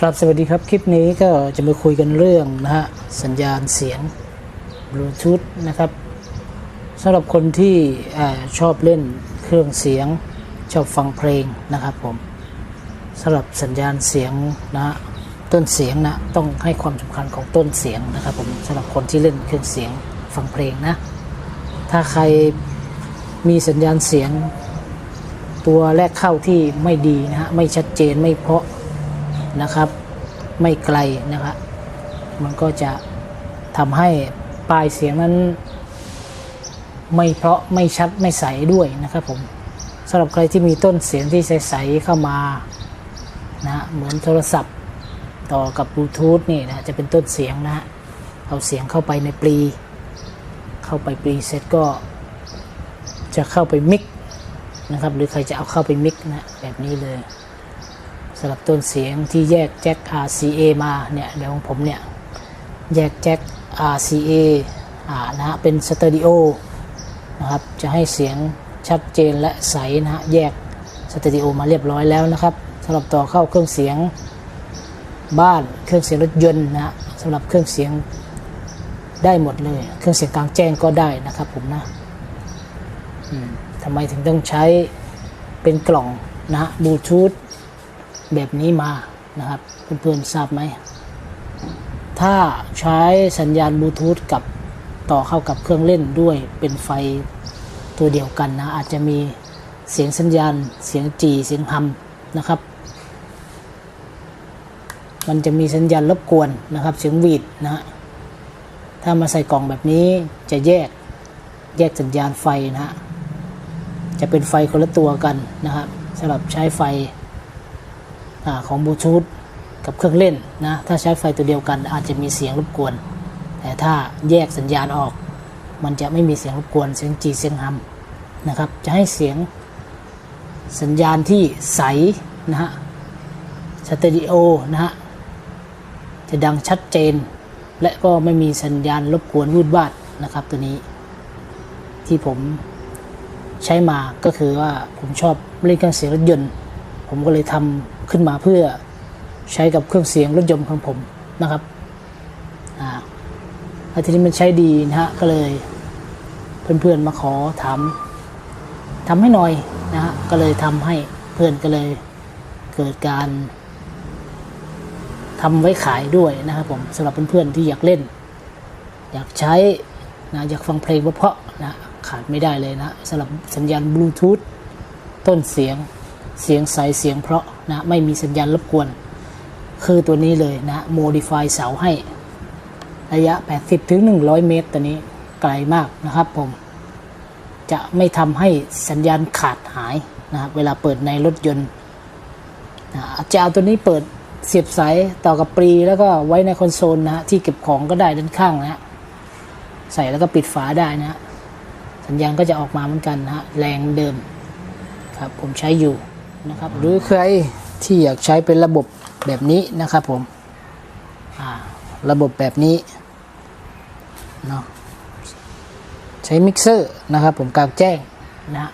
ครับสวัสดีครับ คลิปนี้ก็จะมาคุยกันเรื่องนะฮะสัญญาณเสียงบลูทูธนะครับสำหรับคนที่ชอบเล่นเครื่องเสียงชอบฟังเพลงนะครับผมสำหรับสัญญาณเสียงนะฮะต้นเสียงนะต้องให้ความสำคัญของต้นเสียงนะครับผมสำหรับคนที่เล่นเครื่องเสียงฟังเพลงนะ ถ้าใครมีสัญญาณเสียงตัวแรกเข้าที่ไม่ดีนะฮะไม่ชัดเจนไม่เพาะ นะครับ ไม่ไกลนะครับมันก็จะทำให้ปลายเสียงนั้นไม่เพราะไม่ชัดไม่ใสด้วยนะครับผมสำหรับใครที่มีต้นเสียงที่ใสๆเข้ามานะเหมือนโทรศัพท์ต่อกับบลูทูธนี่นะจะเป็นต้นเสียงนะฮะเอาเสียงเข้าไปในปลี เข้าไปปลีเสร็จก็จะเข้าไปมิกนะครับหรือใครจะเอาเข้าไปมิกนะแบบนี้เลย สำหรับต้นเสียงที่แยกแจ็ค RCA มาเนี่ยเดี๋ยวของผมเนี่ยแยกแจ็ค RCA อ่านะฮะเป็นสเตอริโอนะครับจะให้เสียงชัดเจนและใสนะฮะแยกสเตอริโอมาเรียบร้อยแล้วนะครับสำหรับต่อเข้าเครื่องเสียงบ้านเครื่องเสียงรถยนต์นะฮะสำหรับเครื่องเสียงได้หมดเลย เครื่องเสียงกลางแจ้งก็ได้นะครับผมนะทำไมถึงต้องใช้เป็นกล่องนะฮะบลูทูธ แบบนี้มานะครับเพื่อนๆทราบไหม ถ้าใช้สัญญาณบลูทูธกับต่อเข้ากับเครื่องเล่นด้วยเป็นไฟตัวเดียวกันนะ อาจจะมีเสียงสัญญาณ เสียงจีเสียงฮัมนะครับ มันจะมีสัญญาณรบกวนนะครับ เสียงวีดนะฮะถ้ามาใส่กล่องแบบนี้จะแยกแยกสัญญาณไฟนะฮะจะเป็นไฟคนละตัวกันนะครับสำหรับใช้ไฟ อของบลูทูธกับเครื่องเล่นนะถ้าใช้ไฟตัวเดียวกันอาจจะมีเสียงรบกวน แต่ถ้าแยกสัญญาณออก มันจะไม่มีเสียงรบกวนเสียงจีเสียงฮัมนะครับจะให้เสียงสัญญาณที่ใสนะฮะสเตอริโอนะฮะจะดังชัดเจน และก็ไม่มีสัญญาณรบกวนวูดวาดนะครับตัวนี้ ที่ผมใช้มาก็คือว่าผมชอบเล่นเครื่องเสียงรถยนต์ ผมก็เลยทำ ขึ้นมาเพื่อใช้กับเครื่องเสียงรถยนต์ของผมนะครับอ่าแล้วทีนี้มันใช้ดีนะฮะก็เลย เพื่อนๆมาขอถามทำให้หน่อยนะฮะก็เลยทำให้เพื่อนก็เลยเกิดการทำไว้ขายด้วยนะครับผมสำหรับเพื่อนๆที่อยากเล่น อยากใช้นะอยากฟังเพลงเพราะๆนะขาดไม่ได้เลยนะสำหรับสัญญาณบลูทูธต้นเสียง เสียงใสเสียงเพราะนะไม่มีสัญญาณรบกวน คือตัวนี้เลยนะ modify เสาให้ ระยะ 80ถึง100 เมตร ตัวนี้ไกลมากนะครับผม จะไม่ทำให้สัญญาณขาดหายนะครับเวลาเปิดในรถยนต์นะจะเอาตัวนี้เปิดเสียบสายต่อกับปรีแล้วก็ไว้ในคอนโซลนะฮะที่เก็บของก็ได้ด้านข้างนะฮะใส่แล้วก็ปิดฝาได้นะฮะสัญญาณก็จะออกมาเหมือนกันนะฮะแรงเดิมครับผมใช้อยู่ นะครับ หรือใครที่อยากใช้เป็นระบบแบบนี้นะครับผมระบบแบบนี้เนาะใช้มิกเซอร์นะครับผมกลางแจ้งนะ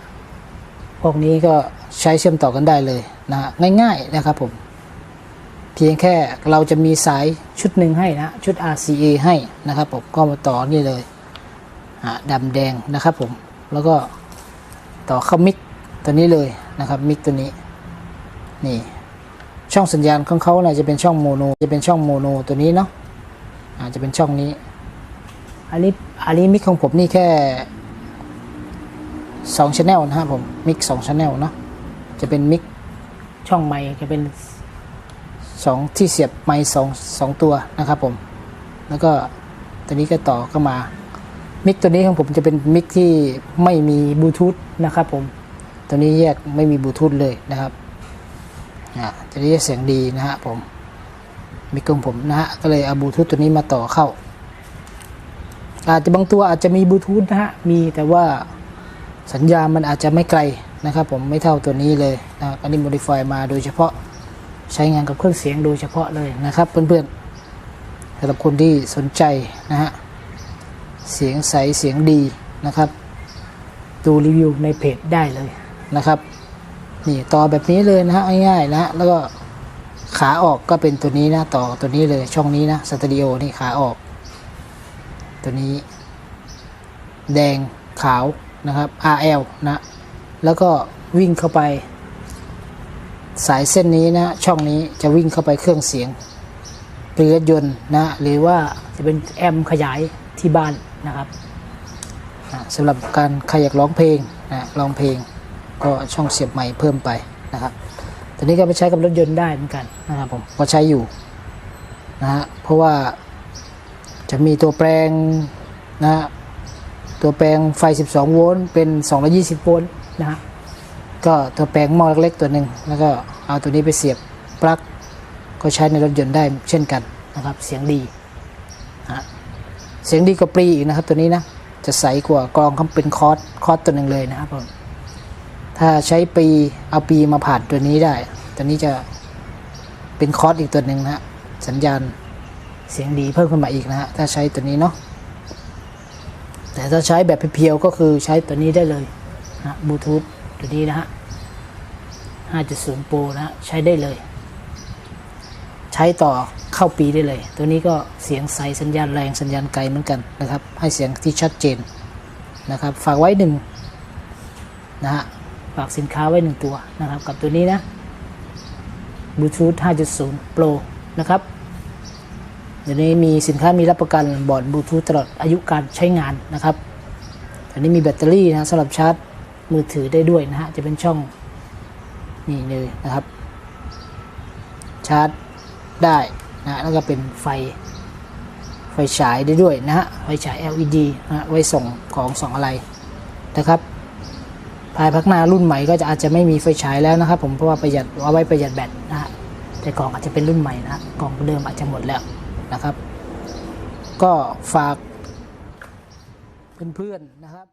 พวกนี้ก็ใช้เชื่อมต่อกันได้เลยนะง่ายๆนะครับผมเพียงแค่เราจะมีสายชุดหนึ่งให้นะชุด RCA ให้นะครับผมก็มาต่อนี่เลยดำแดงนะครับผมแล้วก็ต่อเข้ามิก ตัวนี้เลยนะครับมิกตัวนี้นี่ช่องสัญญาณของเขาเนี่ยจะเป็นช่องโมโนจะเป็นช่องโมโนตัวนี้เนาะอาจจะเป็นช่องนี้อันนี้อันนี้มิกของผมนี่แค่สองชแนลนะครับผมมิกสองชแนลเนาะจะเป็นมิกช่องไมค์จะเป็นสองที่เสียบไมค์สองสองตัวนะครับผม แล้วก็ตัวนี้ก็ต่อเข้ามามิกตัวนี้ของผมจะเป็นมิกที่ไม่มีบลูทูธนะครับผม ตัวนี้แยกไม่มีบลูทูธเลยนะครับอ่าตัวนี้เสียงดีนะฮะผมมิกของผมนะฮะก็เลยเอาบลูทูธตัวนี้มาต่อเข้า อาจจะบางตัวอาจจะมีบลูทูธนะฮะมีแต่ว่าสัญญาณมันอาจจะไม่ไกลนะครับ ผมไม่เท่าตัวนี้เลยนะอันนี้ modify มาโดยเฉพาะใช้งานกับเครื่องเสียงโดยเฉพาะเลยนะครับ เพื่อนๆสำหรับคนที่สนใจนะฮะเสียงใสเสียงดีนะครับ ดูรีวิวในเพจได้เลย นะครับนี่ต่อแบบนี้เลยนะฮะง่ายๆนะฮะแล้วก็ขาออกก็เป็นตัวนี้นะต่อตัวนี้เลยช่องนี้นะสตูดิโอนี่ขาออก ตัวนี้ แดงขาวนะครับ RL นะแล้วก็วิ่งเข้าไป สายเส้นนี้นะ ช่องนี้จะวิ่งเข้าไปเครื่องเสียงเป็นรถยนต์นะหรือว่าจะเป็นแอมขยายที่บ้านนะครับสำหรับการใครอยากร้องเพลงนะร้องเพลง ก็ช่องเสียบใหม่เพิ่มไปนะครับตัวนี้ก็ไปใช้กับรถยนต์ได้เหมือนกันนะครับผมก็ใช้อยู่นะฮะเพราะว่าจะมีตัวแปลงนะฮะตัวแปลงไฟ 12 โวลต์เป็น 220 โวลต์นะฮะก็ตัวแปลงหม้อเล็กๆตัวหนึ่งแล้วก็เอาตัวนี้ไปเสียบปลั๊กก็ใช้ในรถยนต์ได้เช่นกันนะครับ เสียงดีนะฮะเสียงดีกว่าปรีอีกนะครับตัวนี้นะจะใสกว่ากรองเขาเป็นคอร์สคอร์สตัวหนึ่งเลยนะครับผม ถ้าใช้ปีเอาปีมาผ่านตัวนี้ได้ ตัวนี้จะเป็นคอร์สอีกตัวหนึ่งนะฮะสัญญาณเสียงดีเพิ่มขึ้นมาอีกนะฮะถ้าใช้ตัวนี้เนาะแต่ถ้าใช้แบบเพียวๆก็คือใช้ตัวนี้ได้เลยนะบลูทูธตัวนี้นะฮะ 5.0 Pro นะฮะใช้ได้เลย ใช้ต่อเข้าปีได้เลย ตัวนี้ก็เสียงใสสัญญาณแรงสัญญาณไกลเหมือนกันนะครับ ให้เสียงที่ชัดเจนนะครับ ฝากไว้หนึ่งนะฮะ ฝากสินค้าไว้หนึ่งตัวนะครับ กับตัวนี้นะ Bluetooth 5.0 Pro นะครับเดี๋ยวนี้มีสินค้ามีรับประกันบอร์ดบลูทูธตลอดอายุการใช้งานนะครับอันนี้มีแบตเตอรี่นะสำหรับชาร์จมือถือได้ด้วยนะฮะ จะเป็นช่องนี่เลยนะครับ ชาร์จได้นะแล้วก็เป็นไฟไฟฉายได้ด้วยนะฮะ ไฟฉาย LED นะฮะไว้ส่งของส่องอะไรนะครับ ภายภาคหน้ารุ่นใหม่ก็จะอาจจะไม่มีไฟฉายแล้วนะครับ ผมเพราะว่าประหยัดเอาไว้ประหยัดแบตนะฮะแต่กล่องอาจจะเป็นรุ่นใหม่นะฮะกล่องเดิมอาจจะหมดแล้วนะครับ ก็ฝากเพื่อนๆนะครับ